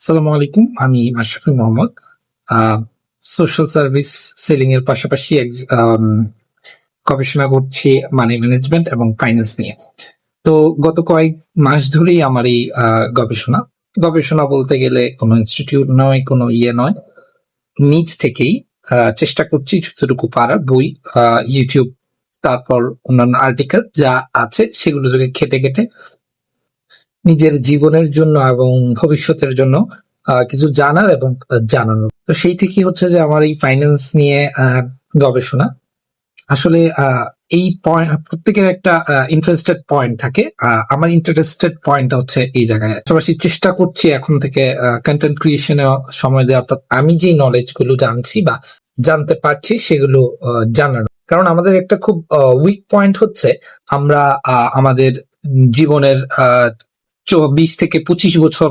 আসসালামু আলাইকুম, আমি Mashrafi Mohammad. Social service selling এর পাশাপাশি গবেষণা করছি মানি ম্যানেজমেন্ট এবং ফাইন্যান্স নিয়ে। তো গত কয়েক মাস ধরেই আমার এই গবেষণা। গবেষণা বলতে গেলে কোনো ইনস্টিটিউট নয়, কোনো ইয়ে নয়। নিজ থেকেই চেষ্টা করছি যতটুকু পারার বই ইউটিউব তারপর অন্যান্য আর্টিকেল যা আছে সেগুলো থেকে খেটে খেটে নিজের জীবনের জন্য এবং ভবিষ্যতের জন্য কিছু জানার এবং জানানোর। তো সেই থেকে হচ্ছে যে আমার এই ফাইন্যান্স নিয়ে গবেষণা। আসলে এই পয়েন্ট প্রত্যেকের একটা ইন্টারেস্টেড পয়েন্ট থাকে। আমার ইন্টারেস্টেড পয়েন্টটা হচ্ছে এই জায়গায়। পাশাপাশি চেষ্টা করছি এখন থেকে কন্টেন্ট ক্রিয়েশনে সময় দেওয়া অর্থাৎ আমি যে নলেজগুলো জানছি বা জানতে পারছি সেগুলো জানানো কারণ আমাদের একটা খুব উইক পয়েন্ট হচ্ছে আমরা আমাদের জীবনের আহ, বিশ থেকে পঁচিশ বছর